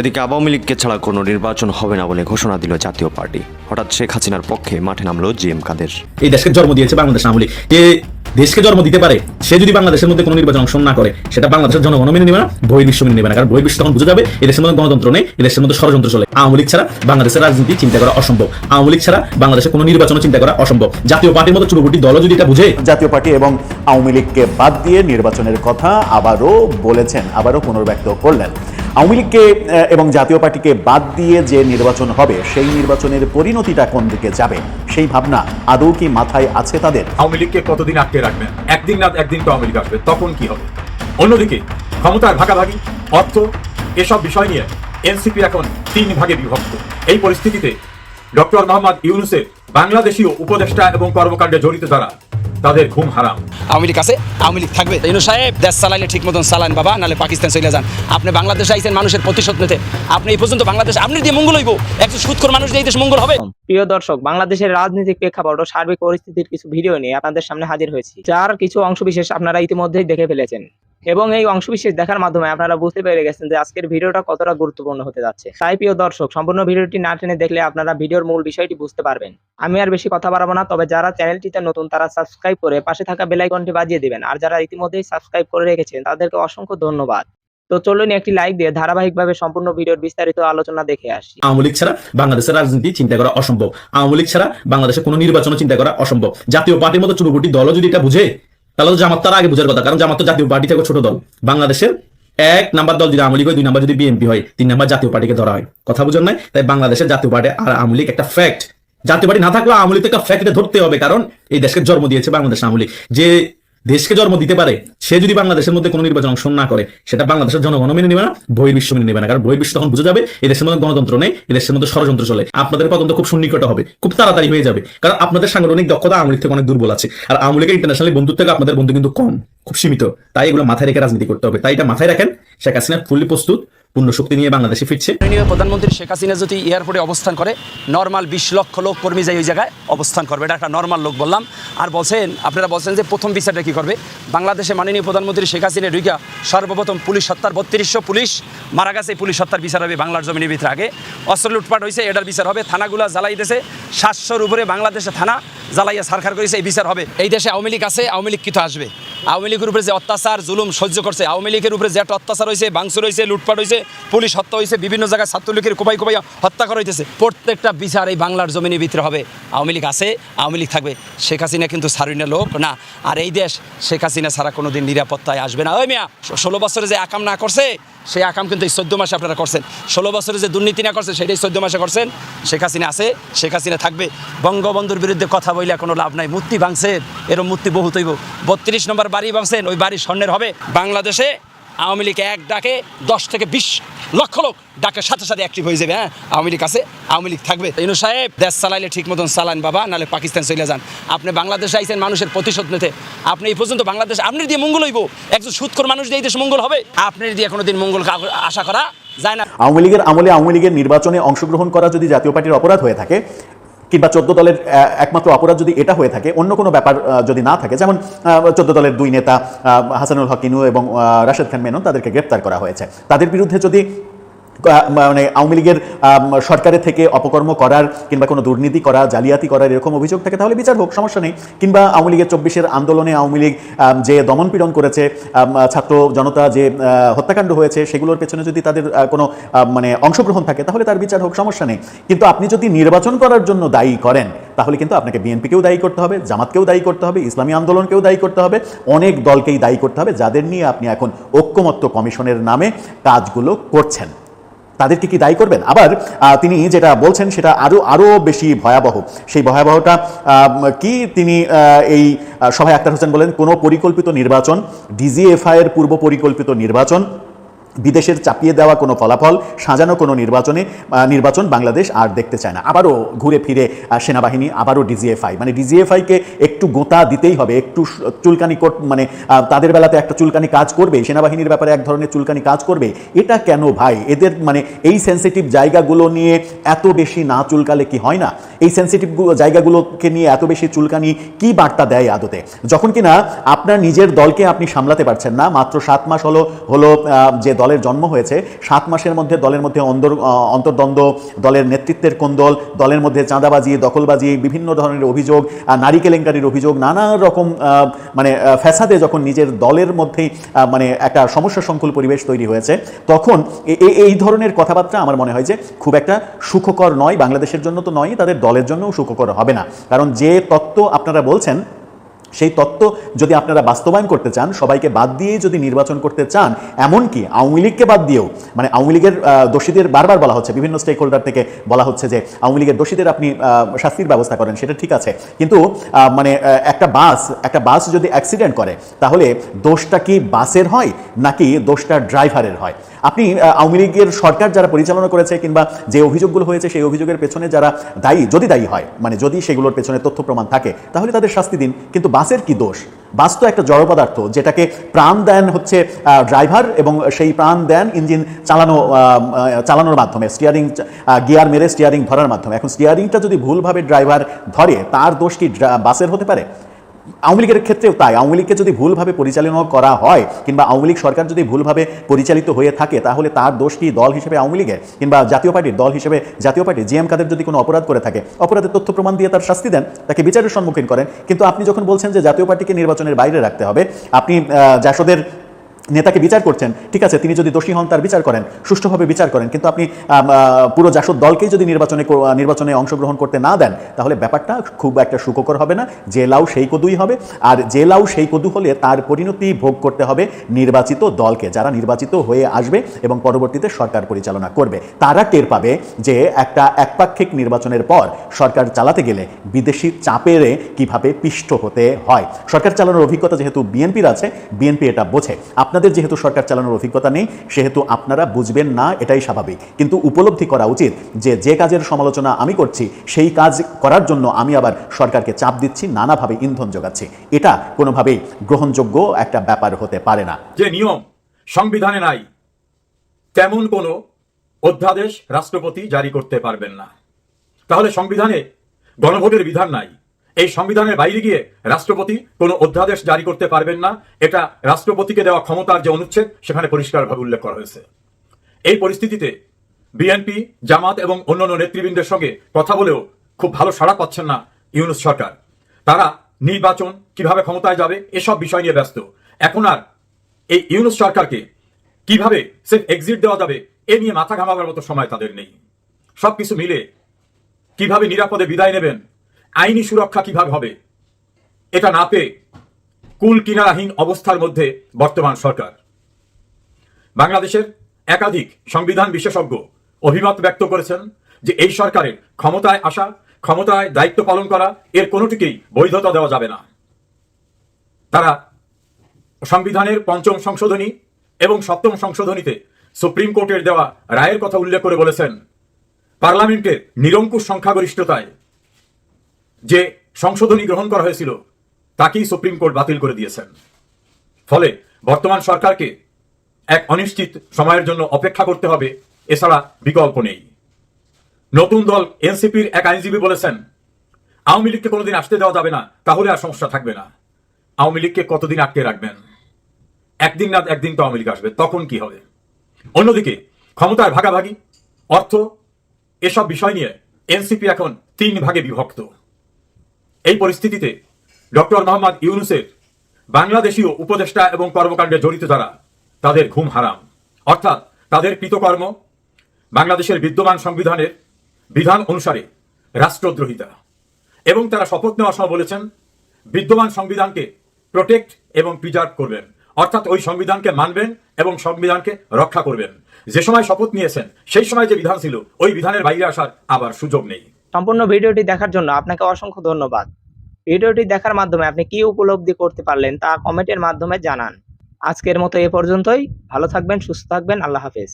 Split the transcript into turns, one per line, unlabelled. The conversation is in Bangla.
এদিকে আওয়ামী লীগকে ছাড়া কোনো নির্বাচন হবে না বলে ঘোষণা দিল জাতীয় পার্টি। হঠাৎ শেখ হাসিনার পক্ষে মাঠে নামলো জি এম কাদের।
এই দেশকে জন্ম দিয়েছে বাংলাদেশ আওয়ামী লীগ যে দেশকে জন্ম দিতে পারে সে যদি বাংলাদেশের মধ্যে কোনো নির্বাচন অংশ না করে সেটা বাংলাদেশের জনগণ মেনে নেবে না বহির্বিশ্ব মেনে নেবে না কারণ বহির্বিশ্ব তখন বুঝে যাবে এই দেশের মধ্যে গণতন্ত্র নেই এই দেশের মধ্যে ষড়যন্ত্র চলে। আওয়ামী লীগ ছাড়া বাংলাদেশের রাজনীতি চিন্তা করা অসম্ভব। আওয়ামী লীগ ছাড়া বাংলাদেশে কোনো নির্বাচন চিন্তা করা অসম্ভব। জাতীয় পার্টির মতো চুরুপুটি দলও যদি এটা বুঝে।
জাতীয় পার্টি এবং আওয়ামী লীগকে বাদ দিয়ে নির্বাচনের কথা আবারও বলেছেন আবারও পুনর্ব্যক্ত করলেন। আওয়ামী লীগকে এবং জাতীয় পার্টিকে বাদ দিয়ে যে নির্বাচন হবে, সেই নির্বাচনের পরিণতিটা কোন দিকে যাবে, সেই ভাবনা আদৌ কি মাথায় আছে তাদের?
আওয়ামী লীগকে কতদিন আটকে রাখবেন? একদিন না একদিন তো আওয়ামী লীগ আসবে, তখন কি হবে? অন্যদিকে, ক্ষমতার ভাগাভাগি, অর্থ, এসব বিষয় নিয়ে এনসিপি এখন তিন ভাগে বিভক্ত। এই পরিস্থিতিতে ডক্টর মোহাম্মদ ইউনুসের বাংলাদেশীয় উপদেষ্টা এবং কর্মকাণ্ডে জড়িত যারা তাদের ঘুম হারাম।
আওয়ামী লীগ আছে আওয়ামী লীগ থাকবে। ইনু সাহেব দেশ চালাইলে ঠিক মতন চালান বাবা নাহলে পাকিস্তান চলে যান। আপনি বাংলাদেশে আইছেন মানুষের প্রতিশোধ নিতে। আপনি এই পর্যন্ত বাংলাদেশ আপনি দিয়ে মঙ্গল হইব। একজন সুৎখর মানুষ দিয়ে এই দেশ মঙ্গল হবে।
প্রিয় দর্শক বাংলাদেশের রাজনৈতিক প্রেক্ষাপট ও সার্বিক পরিস্থিতির কিছু ভিডিও নিয়ে আপনাদের সামনে হাজির হয়েছি। যার কিছু অংশ বিশেষ আপনারা ইতিমধ্যেই দেখে ফেলেছেন। এবং এই অংশবিশেষ দেখার মাধ্যমে আপনারা বুঝতে পেরে গেছেন যে আজকের ভিডিওটা কতটা গুরুত্বপূর্ণ হতে যাচ্ছে। তাই প্রিয় দর্শক, সম্পূর্ণ ভিডিওটি না টেনে দেখলে আপনারা ভিডিওর মূল বিষয়টি বুঝতে পারবেন। আমি আর বেশি কথা বাড়াবো না, তবে যারা চ্যানেলটিতে নতুন তারা সাবস্ক্রাইব করে পাশে থাকা বেল আইকনটি বাজিয়ে দিবেন। আর যারা ইতিমধ্যেই সাবস্ক্রাইব করে রেখেছেন, তাদেরকে অসংখ্য ধন্যবাদ। তো চলুন একটি লাইক দিয়ে ধারাবাহিকভাবে সম্পূর্ণ ভিডিওর বিস্তারিত আলোচনা দেখে আসি।
আওয়ামী লীগ ছাড়া বাংলাদেশের রাজনীতি চিন্তা করা অসম্ভব। আওয়ামী লীগ ছাড়া বাংলাদেশে কোনো নির্বাচন চিন্তা করা অসম্ভব। জাতীয় পার্টির মতো চুরুপুটি দলও যদি এটা বুঝে তাহলে তো জামাত তার আগে বোঝার কথা, কারণ জামাত তো জাতীয় পার্টি থেকে ছোট দল। বাংলাদেশের এক নাম্বার দল যদি আওয়ামী লীগ হয়, দুই নাম্বার যদি বিএনপি হয়, তিন নাম্বার জাতীয় পার্টিকে ধরা হয়। কথা বুঝুন নাই? তাই বাংলাদেশের জাতীয় পার্টি আর আওয়ামী লীগ একটা ফ্যাক্ট জাতীয় পার্টি না থাকলেও আওয়ামী লীগ একটা ফ্যাক্ট ধরতে হবে, কারণ এই দেশকে জন্ম দিয়েছে বাংলাদেশ আওয়ামী লীগ। যে দেশকে জন্ম দিতে পারে, সে যদি বাংলাদেশের মধ্যে কোনো নির্বাচন অংশ না করে, সেটা বাংলাদেশের জনগণ মেনে নেবে না বহির্বিশ্ব মেনে নেবে না। কারণ বহির্বিশ্ব তখন বুঝে যাবে এদেশের মধ্যে গণতন্ত্র নেই এদেশের মধ্যে ষড়যন্ত্র চলে। আপনাদের পতন্ত খুব সুনিকট হবে, খুব তাড়াতাড়ি হয়ে যাবে। কারণ আপনাদের সাংগঠনিক দক্ষতা আওয়ামী থেকে অনেক দুর্বল আছে। আর আওয়ামী ইন্টারন্যাশনাল বন্ধু থেকে আপনাদের বন্ধু কিন্তু কম, খুব সীমিত। তাই এগুলো মাথায় রেখে রাজনীতি করতে হবে। তাই এটা মাথায় রাখেন, শেখ হাসিনা ফুললি প্রস্তুত। পূর্ণ শক্তি নিয়ে বাংলাদেশে ফিরছে।
প্রধানমন্ত্রী শেখ হাসিনা যদি এয়ারপোর্টে অবস্থান করে নর্মাল বিশ লক্ষ লোক কর্মী যাই ওই জায়গায় অবস্থান করবে। এটা একটা নর্মাল লোক বললাম। আর বলছেন, আপনারা বলছেন যে প্রথম বিচারটা কি করবে? বাংলাদেশে মাননীয় প্রধানমন্ত্রী শেখ হাসিনা ঢুইকা সর্বপ্রথম পুলিশ হত্যার বত্রিশশো পুলিশ মারা গেছে। পুলিশ হত্যার বিচার হবে বাংলার জমিনের ভিতরে আগে। অস্ত্র লুটপাট হয়েছে, এটার বিচার হবে। থানাগুলো জ্বালাই দিয়েছে। সাতশোর উপরে বাংলাদেশে থানা জ্বালাইয়া সারখার করেছে। এই বিচার হবে। এই দেশে আওয়ামী লীগ আছে, আওয়ামী লীগ কিন্তু আসবে? আওয়ামী লীগের উপরে যে অত্যাচার, জুলুম সহ্য করছে, আওয়ামী লীগের উপরে যে একটা অত্যাচার হয়েছে বাংসুর হয়েছে, লুটপাট হয়েছে পুলিশ হত্যা হয়েছে, বিভিন্ন জায়গায় ছাত্রলীগের কোপাই কোপাই হত্যা করা হইতেছে। প্রত্যেকটা বিচার এই বাংলার জমিনের ভিতরে হবে। আওয়ামী লীগ আছে, আওয়ামী লীগ থাকবে। শেখ হাসিনা কিন্তু সারুইনা লোক না। আর এই দেশ, শেখ হাসিনা ছাড়া কোনোদিন নিরাপত্তায় আসবে না। ওই মিয়া ষোলো বছরে যে আকাম না করছে, সেই আকাম কিন্তু এই চোদ্দ মাসে আপনারা করছেন। ষোলো বছরে যে দুর্নীতি না করছে, সেটাই চোদ্দ মাসে করছেন। শেখ হাসিনা আছে, শেখ হাসিনা থাকবে। বঙ্গবন্ধুর বিরুদ্ধে কথা বইলে কোনো লাভ নাই। মূর্তি ভাঙছেন এরম মূর্তি বহুত হইব। বত্রিশ নম্বর বাড়ি ভাঙছেন, ওই বাড়ি স্বর্ণের হবে। বাংলাদেশে আওয়ামী লীগ এক ডাকে দশ থেকে বিশ লক্ষ লোক ডাকের সাথে সাথে অ্যাক্টিভ হয়ে যাবে হ্যাঁ? আওয়ামী লীগ আছে, আওয়ামী লীগ থাকবে। ইনু সাহেব, দেশ চালাইলে ঠিক মতন চালান বাবা নাহলে পাকিস্তান চলে যান। আপনি বাংলাদেশে আইছেন মানুষের প্রতিশোধ নিতে। আপনি এই পর্যন্ত বাংলাদেশ আপনি দিয়ে মঙ্গল হইব, একজন সুৎখর মানুষ দিয়ে এই দেশ মঙ্গল হবে, আপনি দিয়ে কোনোদিন মঙ্গল আশা করা যায় না।
আওয়ামী লীগের আমলে আওয়ামী লীগের নির্বাচনে অংশগ্রহণ করা যদি জাতীয় পার্টির অপরাধ হয়ে থাকে কিংবা চোদ্দ দলের একমাত্র অপরাধ যদি এটা হয়ে থাকে, অন্য কোনো ব্যাপার যদি না থাকে, যেমন চোদ্দ দলের দুই নেতা হাসানুল হকিনু এবং রাশেদ খান মেনন তাদেরকে গ্রেপ্তার করা হয়েছে। তাদের বিরুদ্ধে যদি মানে আওয়ামী লীগের সরকারের থেকে অপকর্ম করার কিংবা কোনো দুর্নীতি করা, জালিয়াতি করার এরকম অভিযোগ থাকে, তাহলে বিচার হোক, সমস্যা নেই। কিংবা আওয়ামী লীগের চব্বিশের আন্দোলনে আওয়ামী লীগ যে দমনপীড়ন করেছে ছাত্র জনতা যে হত্যাকাণ্ড হয়েছে, সেগুলোর পেছনে যদি তাদের কোনো মানে অংশগ্রহণ থাকে, তাহলে তার বিচার হোক, সমস্যা নেই। কিন্তু আপনি যদি নির্বাচন করার জন্য দায়ী করেন, তাহলে কিন্তু আপনাকে বিএনপিকেও দায়ী করতে হবে, জামাতকেও দায়ী করতে হবে, ইসলামী আন্দোলনকেও দায়ী করতে হবে, অনেক দলকেই দায়ী করতে হবে, যাদের নিয়ে আপনি এখন ঐক্যমত্য কমিশনের নামে কাজগুলো করছেন। তাদেরকে কি দায়ী করবেন? আবার তিনি যেটা বলছেন সেটা আরও আরও বেশি ভয়াবহ। সেই ভয়াবহটা কি তিনি এই সভায় আক্তার হোসেন বলেন, কোনো পরিকল্পিত নির্বাচন ডিজিএফআইয়ের পূর্ব পরিকল্পিত নির্বাচন বিদেশের চাপিয়ে দেওয়া কোনো ফলাফল, সাজানো কোনো নির্বাচনে নির্বাচন বাংলাদেশ আর দেখতে চায় না। আবারও ঘুরে ফিরে সেনাবাহিনী, আবারও ডিজিএফআই। মানে ডিজিএফআইকে একটু গোতা দিতেই হবে, একটু চুলকানি মানে তাদের বেলাতে একটা চুলকানি কাজ করবে, সেনাবাহিনীর ব্যাপারে এক ধরনের চুলকানি কাজ করবে, এটা কেন ভাই? এদের মানে এই সেন্সিটিভ জায়গাগুলো নিয়ে এত বেশি না চুলকালে কি হয় না? এই সেন্সিটিভ জায়গাগুলোকে নিয়ে এত বেশি চুলকানি কি বার্তা দেয় আদতে? যখন কিনা আপনার নিজের দলকে আপনি সামলাতে পারছেন না, মাত্র সাত মাস হলো হলো যে দল দলের জন্ম হয়েছে। সাত মাসের মধ্যে দলের মধ্যে অন্তর অন্তর্দ্বন্দ্ব, দলের নেতৃত্বের কোন্দল দলের মধ্যে চাঁদাবাজি, দখলবাজি, বিভিন্ন ধরনের অভিযোগ নারী কেলেঙ্কারির অভিযোগ, নানা রকম মানে ফ্যাসাদে যখন নিজের দলের মধ্যেই মানে একটা সমস্যা সংকুল পরিবেশ তৈরি হয়েছে, তখন এই ধরনের কথাবার্তা আমার মনে হয় যে খুব একটা সুখকর নয়। বাংলাদেশের জন্য তো নয় তাদের দলের জন্যও সুখকর হবে না। কারণ যে তত্ত্ব আপনারা বলছেন সেই তত্ত্ব যদি আপনারা বাস্তবায়ন করতে চান, সবাইকে বাদ দিয়ে যদি নির্বাচন করতে চান, এমনকি আওয়ামী লীগকে বাদ দিয়েও মানে আওয়ামী লীগের দোষীদের বারবার বলা হচ্ছে, বিভিন্ন স্টেক হোল্ডার থেকে বলা হচ্ছে যে আওয়ামী লীগের দোষীদের আপনি শাস্তির ব্যবস্থা করেন, সেটা ঠিক আছে। কিন্তু মানে একটা বাস একটা বাস যদি অ্যাক্সিডেন্ট করে, তাহলে দোষটা কি বাসের হয়, নাকি দোষটা ড্রাইভারের হয়? আপনি আওয়ামী লীগের সরকার যারা পরিচালনা করেছে কিংবা যে অভিযোগগুলো হয়েছে, সেই অভিযোগের পেছনে যারা দায়ী, যদি দায়ী হয় মানে যদি সেগুলোর পেছনে তথ্য প্রমাণ থাকে, তাহলে তাদের শাস্তি দিন। কিন্তু বাসের কি দোষ? বাস তো একটা জড় পদার্থ, যেটাকে প্রাণ দেন হচ্ছে ড্রাইভার এবং সেই প্রাণ দেন ইঞ্জিন চালানো চালানোর মাধ্যমে স্টিয়ারিং গিয়ার মেরে স্টিয়ারিং ধরার মাধ্যমে। এখন স্টিয়ারিংটা যদি ভুলভাবে ড্রাইভার ধরে, তার দোষ কি বাসের হতে পারে? আওয়ামী লীগের ক্ষেত্রেও তাই। আওয়ামী লীগকে যদি ভুলভাবে পরিচালনা করা হয়, কিংবা আওয়ামী লীগ সরকার যদি ভুলভাবে পরিচালিত হয়ে থাকে, তাহলে তার দোষ কি দল হিসেবে আওয়ামী লীগের? কিংবা জাতীয় পার্টির দল হিসেবে জাতীয় পার্টি জিএম কাদের যদি কোনো অপরাধ করে থাকে, অপরাধের তথ্য প্রমাণ দিয়ে তার শাস্তি দেন, তাকে বিচারের সম্মুখীন করেন। কিন্তু আপনি যখন বলছেন যে জাতীয় পার্টিকে নির্বাচনের বাইরে রাখতে হবে, আপনি জাসদের নেতাকে বিচার করছেন, ঠিক আছে, তিনি যদি দোষী হন তার বিচার করেন, সুষ্ঠুভাবে বিচার করেন, কিন্তু আপনি পুরো জাসদ দলকেই যদি নির্বাচনে নির্বাচনে অংশগ্রহণ করতে না দেন, তাহলে ব্যাপারটা খুব একটা সুখকর হবে না, যে লাউ সেই কদুই হবে, আর যে লাউ সেই কদু হলে তার পরিণতি ভোগ করতে হবে নির্বাচিত দলকে, যারা নির্বাচিত হয়ে আসবে এবং পরবর্তীতে সরকার পরিচালনা করবে। তারা টের পাবে যে একটা একপাক্ষিক নির্বাচনের পর সরকার চালাতে গেলে বিদেশি চাপেরে কীভাবে পিষ্ট হতে হয়। সরকার চালানোর অভিজ্ঞতা যেহেতু বিএনপির আছে, বিএনপি এটা বোঝে। আপনাদের যেহেতু সরকার চালানোর অভিজ্ঞতা নেই, সেহেতু আপনারা বুঝবেন না, এটাই স্বাভাবিক। কিন্তু উপলব্ধি করা উচিত যে যে কাজের সমালোচনা আমি করছি, সেই কাজ করার জন্য আমি আবার সরকারকে চাপ দিচ্ছি, নানাভাবে ইন্ধন যোগাচ্ছি। এটা কোনোভাবেই গ্রহণযোগ্য একটা ব্যাপার হতে পারে না।
যে নিয়ম সংবিধানে নাই, তেমন কোনো অধ্যাদেশ রাষ্ট্রপতি জারি করতে পারবেন না। তাহলে সংবিধানে গণভোটের বিধান নাই। এই সংবিধানের বাইরে গিয়ে রাষ্ট্রপতি কোনো অধ্যাদেশ জারি করতে পারবেন না। এটা রাষ্ট্রপতিকে দেওয়া ক্ষমতার যে অনুচ্ছেদ, সেখানে পরিষ্কারভাবে উল্লেখ করা হয়েছে। এই পরিস্থিতিতে বিএনপি, জামাত এবং অন্যান্য নেতৃবৃন্দের সঙ্গে কথা বলেও খুব ভালো সাড়া পাচ্ছেন না ইউনুস সরকার। তারা নির্বাচন কীভাবে ক্ষমতায় যাবে, এসব বিষয় নিয়ে ব্যস্ত। এখন আর এই ইউনুস সরকারকে কীভাবে সেফ এক্সিট দেওয়া যাবে, এ নিয়ে মাথা ঘামাবার মতো সময় তাদের নেই। সবকিছু মিলে কীভাবে নিরাপদে বিদায় নেবেন আইনি সুরক্ষা কীভাবে হবে? এটা না পেয়ে কুল কিনারাহীন অবস্থার মধ্যে বর্তমান সরকার। বাংলাদেশের একাধিক সংবিধান বিশেষজ্ঞ অভিমত ব্যক্ত করেছেন যে এই সরকারের ক্ষমতায় আসা, ক্ষমতায় দায়িত্ব পালন করা, এর কোনোটিকেই বৈধতা দেওয়া যাবে না। তারা সংবিধানের পঞ্চম সংশোধনী এবং সপ্তম সংশোধনীতে সুপ্রিম কোর্টের দেওয়া রায়ের কথা উল্লেখ করে বলেছেন, পার্লামেন্টের নিরঙ্কুশ সংখ্যাগরিষ্ঠতায় যে সংশোধনী গ্রহণ করা হয়েছিল, তাকেই সুপ্রিম কোর্ট বাতিল করে দিয়েছেন। ফলে বর্তমান সরকারকে এক অনিশ্চিত সময়ের জন্য অপেক্ষা করতে হবে, এছাড়া বিকল্প নেই। নতুন দল এনসিপির এক আইনজীবী বলেছেন, আওয়ামী লীগকে কোনোদিন আসতে দেওয়া যাবে না, তাহলে আর সমস্যা থাকবে না। আওয়ামী লীগকে কতদিন আটকে রাখবেন? একদিন না একদিন তো আওয়ামী লীগ আসবে, তখন কি হবে? অন্যদিকে, ক্ষমতার ভাগাভাগি, অর্থ, এসব বিষয় নিয়ে এনসিপি এখন তিন ভাগে বিভক্ত। এই পরিস্থিতিতে ডক্টর মোহাম্মদ ইউনুসের বাংলাদেশীয় উপদেষ্টা এবং কর্মকাণ্ডে জড়িত যারা, তাদের ঘুম হারাম। অর্থাৎ তাদের কৃতকর্ম বাংলাদেশের বিদ্যমান সংবিধানের বিধান অনুসারে রাষ্ট্রদ্রোহিতা। এবং তারা শপথ নেওয়ার সময় বলেছেন, বিদ্যমান সংবিধানকে প্রোটেক্ট এবং প্রিজার্ভ করবেন। অর্থাৎ ওই সংবিধানকে মানবেন এবং সংবিধানকে রক্ষা করবেন। যে সময় শপথ নিয়েছেন, সেই সময় যে বিধান ছিল, ওই বিধানের বাইরে আসার আবার সুযোগ নেই।
সম্পূর্ণ ভিডিওটি দেখার জন্য আপনাকে অসংখ্য ধন্যবাদ। ভিডিওটি দেখার মাধ্যমে আপনি কি উপলব্ধি করতে পারলেন তা কমেন্টের মাধ্যমে জানান। আজকের মতো এ পর্যন্তই। ভালো থাকবেন, সুস্থ থাকবেন। আল্লাহ হাফেজ।